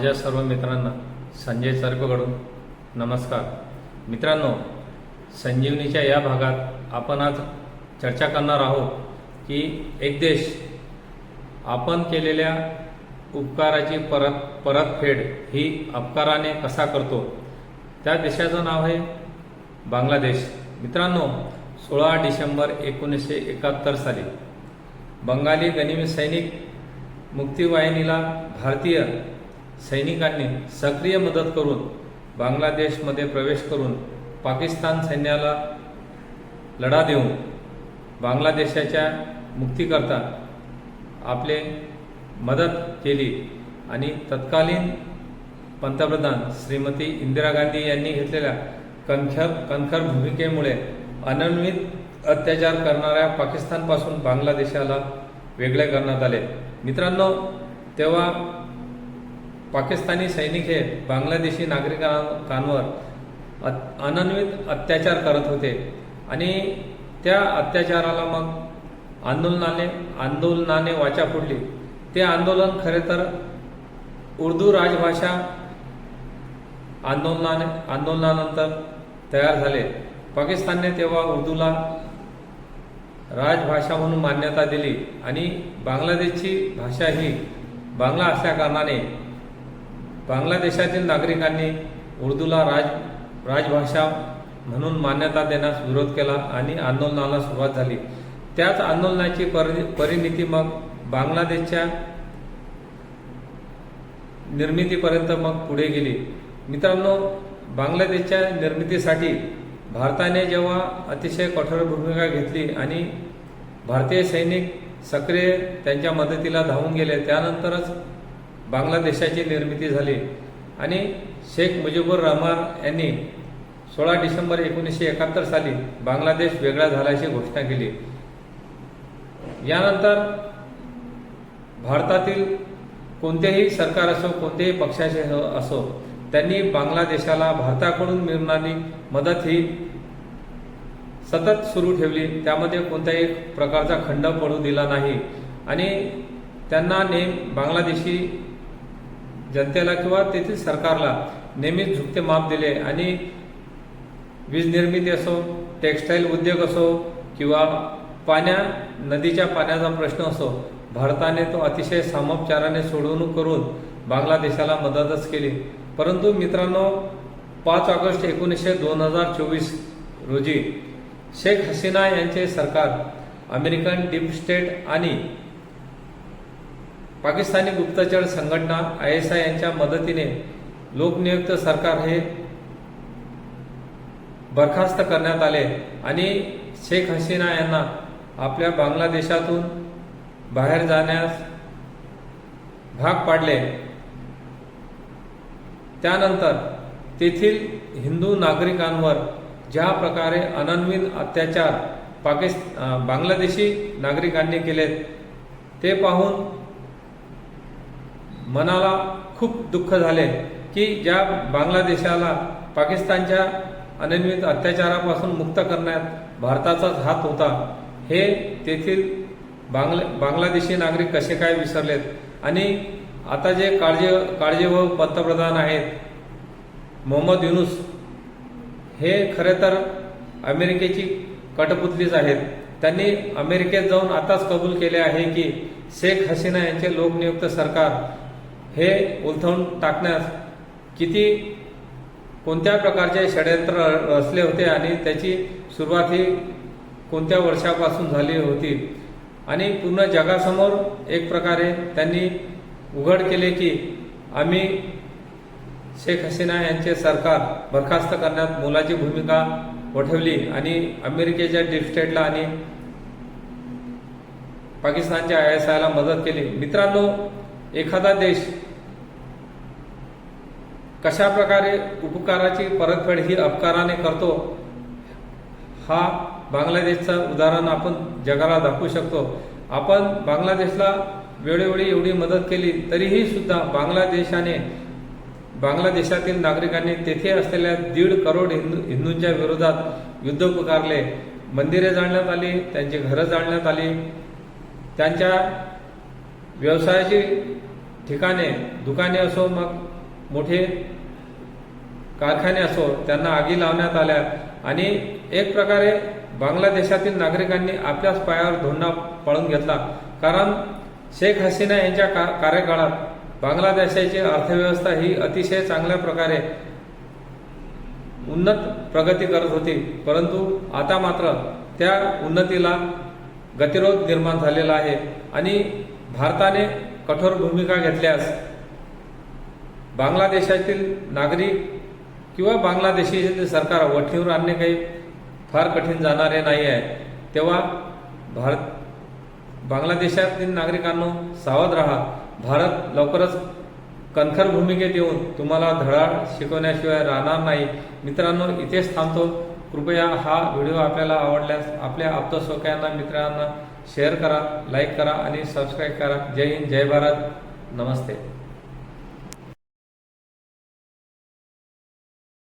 माझ्या सर्व मित्रांना संजय चरककडून नमस्कार. मित्रांनो संजीवनीच्या या भागात आपण आज चर्चा करणार आहोत की एक देश आपण केलेल्या उपकाराची परत परतफेड ही अपकाराने कसा करतो? त्या देशाचं नाव आहे बांगलादेश. मित्रांनो सोळा डिसेंबर एकोणीसशे एकाहत्तर साली बंगाली गनिमी सैनिक मुक्तीवाहिनीला भारतीय सैनिकांनी सक्रिय मदत करून बांगलादेशमध्ये प्रवेश करून पाकिस्तान सैन्याला लढा देऊन बांगलादेशाच्या मुक्तीकरता आपले मदत केली आणि तत्कालीन पंतप्रधान श्रीमती इंदिरा गांधी यांनी घेतलेल्या कणखर कणखर भूमिकेमुळे अनन्वित अत्याचार करणाऱ्या पाकिस्तानपासून बांगलादेशाला वेगळे करण्यात आले. मित्रांनो तेव्हा पाकिस्तानी सैनिक हे बांगलादेशी नागरिकांवर अत- अनन्वित अत्याचार करत होते. आणि त्या अत्याचाराला मग आंदोलनाने आंदोलनाने वाचा फोडली. ते आंदोलन खरे तर उर्दू राजभाषा आंदोलनाने आंदोलनानंतर तयार झाले. पाकिस्तानने तेव्हा उर्दूला राजभाषा म्हणून मान्यता दिली आणि बांगलादेशची भाषा ही बांगला असल्याकारणाने बांगलादेशातील नागरिकांनी उर्दूला राज राजभाषा म्हणून मान्यता देण्यास विरोध केला आणि आंदोलनाला सुरुवात झाली. त्याच आंदोलनाची परि परिणिती मग बांगलादेशच्या निर्मितीपर्यंत मग पुढे गेली. मित्रांनो बांगलादेशच्या निर्मितीसाठी भारताने जेव्हा अतिशय कठोर भूमिका घेतली आणि भारतीय सैनिक सक्रिय त्यांच्या मदतीला धावून गेले त्यानंतरच बांगलादेशाची निर्मिती झाली. आणि शेख मुजीबुर रहमान यांनी सोळा डिसेंबर एकोणीसशे एकाहत्तर साली बांगलादेश वेगळा झाल्याची घोषणा केली. यानंतर भारतातील कोणतेही सरकार असो कोणतेही पक्षाचे असो त्यांनी बांगलादेशाला भारताकडून मिळणारी मदत ही सतत सुरू ठेवली. त्यामध्ये कोणत्याही प्रकारचा खंड पडू दिला नाही. आणि त्यांना नेम बांगलादेशी जनतेला किंवा तेथील सरकारला नेहमीच झुकते माप दिले आणि वीज निर्मिती असो टेक्स्टाईल उद्योग असो किंवा पाण्या नदीच्या पाण्याचा प्रश्न असो भारताने तो अतिशय सामोपचाराने सोडवणूक करून बांगलादेशाला मदतच केली. परंतु मित्रांनो पाच ऑगस्ट एकोणीसशे दोन हजार चोवीस रोजी शेख हसीना यांचे सरकार अमेरिकन डीप स्टेट आणि पाकिस्तानी गुप्तचर संघटना आय एस आय यांच्या मदतीने लोकनियुक्त सरकार हे बरखास्त करण्यात आले आणि शेख हसीना यांना आपल्या बांगलादेशातून बाहेर जाण्यास भाग पाडले. त्यानंतर तेथील हिंदू नागरिकांवर ज्या प्रकारे अनन्वित अत्याचार पाकिस्त बांगलादेशी नागरिकांनी केलेत ते पाहून मनाला खूप दुःख झाले की ज्या बांगलादेशाला पाकिस्तानच्या अनियमित अत्याचारापासून मुक्त करण्यात भारताचाच हात होता हे तेथील बांगला बांगलादेशी नागरिक कसे काय विसरलेत? आणि आता जे काळजी काळजीभाऊ पंतप्रधान आहेत मोहम्मद युनुस हे खरे तर अमेरिकेची कटपुतलीच आहेत. त्यांनी अमेरिकेत जाऊन आताच कबूल केले आहे की शेख हसीना यांचे लोकनियुक्त सरकार हे उलथवून टाकण्यास किती कोणत्या प्रकारचे षडयंत्र रचले होते आणि त्याची सुरुवात ही कोणत्या वर्षापासून झाली होती? आणि पूर्ण जगासमोर एक प्रकारे त्यांनी उघड केले की आम्ही शेख हसीना यांचे सरकार बरखास्त करण्यात मोलाची भूमिका वठवली आणि अमेरिकेच्या डीप स्टेटला आणि पाकिस्तानच्या आय एस आयला मदत केली. मित्रांनो एखादा देश कशा प्रकारे उपकाराची परतफेड ही अपकाराने करतो हा बांगलादेशचं उदाहरण आपण जगाला दाखवू शकतो. आपण बांगलादेशला वेळोवेळी एवढी मदत केली तरीही सुद्धा बांगलादेशाने बांगलादेशातील नागरिकांनी तेथे असलेल्या दीड करोड हिंदू हिंदूंच्या विरोधात युद्ध पुकारले. मंदिरे जाळण्यात आली त्यांची घरं जाळण्यात आली. त्यांच्या व्यवसायाची ठिकाणे दुकाने असो मग मोठे कारखाने असो त्यांना आगी लावण्यात आल्या. आणि एक प्रकारे बांगलादेशातील नागरिकांनी आपल्याच पायावर धोंडा पळून घेतला. कारण शेख हसीना यांच्या का कार्यकाळात बांगलादेशाची अर्थव्यवस्था ही अतिशय चांगल्या प्रकारे उन्नत प्रगती करत होती. परंतु आता मात्र त्या उन्नतीला गतिरोध निर्माण झालेला आहे. आणि भारताने कठोर भूमिका घेतल्यास बांगलादेशातील नागरिक किंवा बांगलादेशी सरकार वठीवर आणणे काही फार कठीण जाणारे नाही आहे. तेव्हा भारत बांगलादेशातील नागरिकांनो सावध राहा. भारत लवकरच कणखर भूमिकेत येऊन तुम्हाला धडा शिकवण्याशिवाय राहणार नाही. मित्रांनो इथेच थांबतो. कृपया हा व्हिडिओ आपल्याला आवडल्यास आपल्या आप्तसोक्यांना मित्रांना शेअर करा लाईक करा आणि सबस्क्राईब करा. जय हिंद जय भारत. नमस्ते.